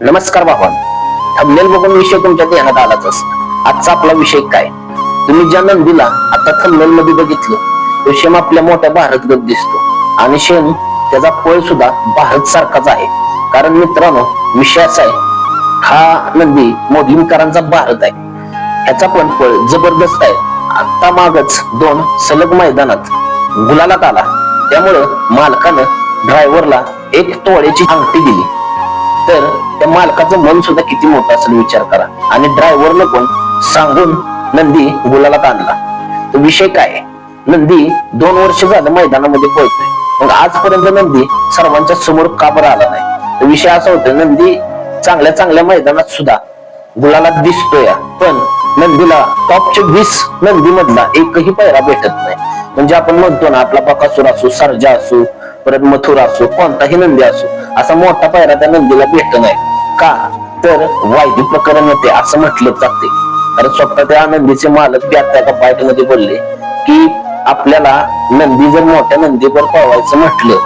नमस्कार बाबान थंबनेल बघून विषय तुमच्या ध्यानात आलाच आजचा आपला विषय काय? तुम्ही ज्या नंदीला आता थंबनेल मध्ये बघितलं तो शेम आपल्या मोठ्या भारत गत दिसतो. आणि शेम त्याचा पळ सुद्धा भारत सारखाच आहे. कारण मित्रांनो विषय असा आहे हा नंदी मोदींकरांचा भारत आहे. ह्याचा पण पळ जबरदस्त आहे. आता मागच दोन सलग मैदानात गुलालात आला. त्यामुळं मालकानं ड्रायव्हरला एक तोळ्याची अंगठी दिली. तर त्या मालकाचं मन सुद्धा किती मोठं असेल विचार करा. आणि ड्रायव्हरनं पण सांगून नंदी गुलाला आणला. तर विषय काय नंदी दोन वर्ष झालं मैदानामध्ये पोहोचतोय मग आजपर्यंत नंदी सर्वांच्या समोर का बरं आला नाही? तर विषय असा होतो नंदी चांगल्या चांगल्या मैदानात सुद्धा गुलाला दिसतोय. पण नंदीला टॉपच्या वीस नंदी मधला एकही पैरा भेटत नाही. म्हणजे आपण म्हणतो ना आपला बकासूर असो सरजा असो परत मथुरा असो कोणताही नंदी असो असा मोठा पैरा त्या नंदीला भेटत नाही. का? तर वायदी प्रकरण होते असं म्हटलं जाते. कारण स्वतः त्या नंदीचे मालक त्या आता एका बाईटमध्ये बोलले की आपल्याला नंदी जर मोठ्या नंदीवर पळवायचं म्हटलं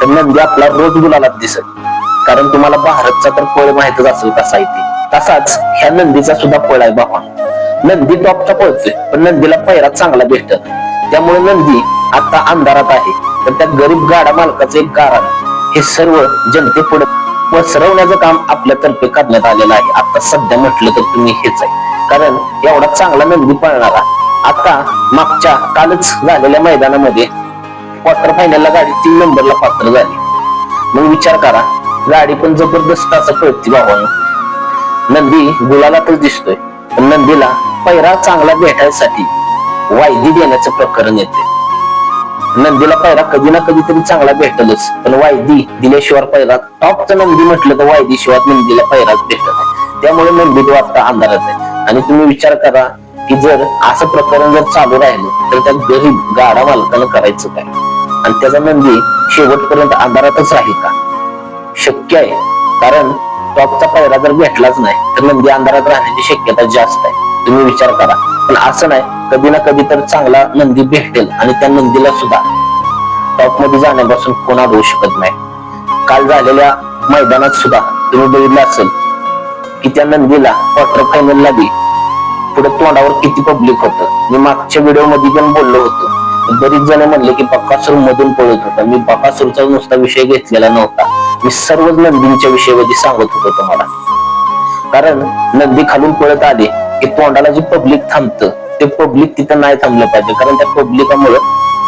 तर नंदी आपला रोज गुलालात दिसत. कारण तुम्हाला भारतचा तर पळ माहितच असेल कसा येते तसाच ह्या नंदीचा सुद्धा पळ आहे बाबा. नंदी टॉपचा पळतोय पण नंदीला पैरा चांगला भेटत त्यामुळे नंदी आता अंधारात आहे. तर त्या गरीब गाडा मालकाचं एक कारण हे सर्व जनते पुढे पसरवण्याचं काम आपल्यातर्फे करण्यात आलेलं आहे. आता सध्या म्हटलं तर तुम्ही हेच आहे. कारण एवढा चांगला नंदी पळणारा आता मागच्या कालच झालेल्या मैदानामध्ये क्वार्टर फायनलला गाडी तीन नंबरला पात्र झाली. मग विचार करा गाडी पण जबरदस्त असं कळती भावानं नंदी गुलालातच दिसतोय. पण नंदीला पैरा चांगला भेटायसाठी वायदी देण्याचं प्रकरण येते नंदीला पायरा कधी ना कधी तरी चांगला भेटलच. पण वायदी दिल्याशिवाय पैरा टॉपचं नंदी म्हटलं तर वायदी शिवाय नंदीला पैराच भेटत नाही. त्यामुळे नंदी वाटता अंधारात आहे. आणि तुम्ही विचार करा की जर असं प्रकरण जर चालू राहिलं तर त्या गरीब गाडा मालकानं करायचं काय? आणि त्याचा नंदी शेवटपर्यंत अंधारातच राहील का? शक्य आहे. कारण टॉपचा पायरा जर भेटलाच नाही तर नंदी अंधारात राहण्याची शक्यता जास्त आहे. तुम्ही विचार करा. पण असं नाही कधी ना कधी तर चांगला नंदी भेटेल आणि त्या नंदीला सुद्धा. टॉपमध्ये जाण्यापासून कोणा होऊ शकत नाही. काल झालेल्या मैदानात सुद्धा तुम्ही बघितलं असेल की त्या नंदीला क्वार्टर फायनल बी पुढे तोंडावर किती पब्लिक होत. मी मागच्या व्हिडिओमध्ये पण बोललो होतो. बरीच जण म्हणले की बकासूर मधून पळत होता. मी बकासूरचा नुसता विषय घेतलेला नव्हता. मी सर्वच नंदींच्या विषयामध्ये सांगत होतो तुम्हाला. कारण नंदी खालून पळत आले. की तोंडाला जे पब्लिक थांबतं ते पब्लिक तिथं नाही थांबलं पाहिजे. कारण त्या पब्लिकामुळे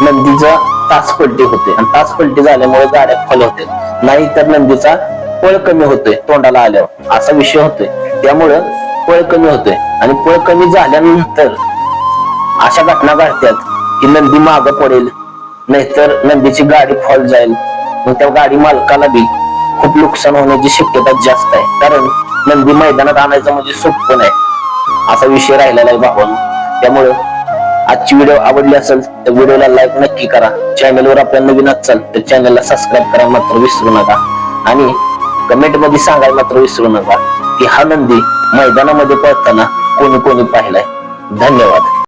नंदीचा तास पलटी होते आणि तास पलटी झाल्यामुळे गाड्या फॉल होते नाही तर नंदीचा पळ कमी होतोय तोंडाला आल्यावर. असा विषय होतोय. त्यामुळं पळ कमी होतोय. आणि पळ कमी झाल्यानंतर अशा घटना घडतात की नंदी माग पडेल नाहीतर नंदीची गाडी फॉल जाईल. मग त्या गाडी मालकाला बी खूप नुकसान होण्याची शक्यता जास्त आहे. कारण नंदी मैदानात आणायचं म्हणजे सोपं नाही. असा विषय राहिलेला आहे भावानो. त्यामुळं आजची व्हिडिओ आवडली असेल तर व्हिडिओला लाईक नक्की करा. चॅनलवर आपल्या नवीन असाल तर चॅनलला सबस्क्राईब करा मात्र विसरू नका. आणि कमेंटमध्ये सांगायला मात्र विसरू नका की हा नंदी मैदानामध्ये पळताना कोणी कोणी पाहिलाय. धन्यवाद.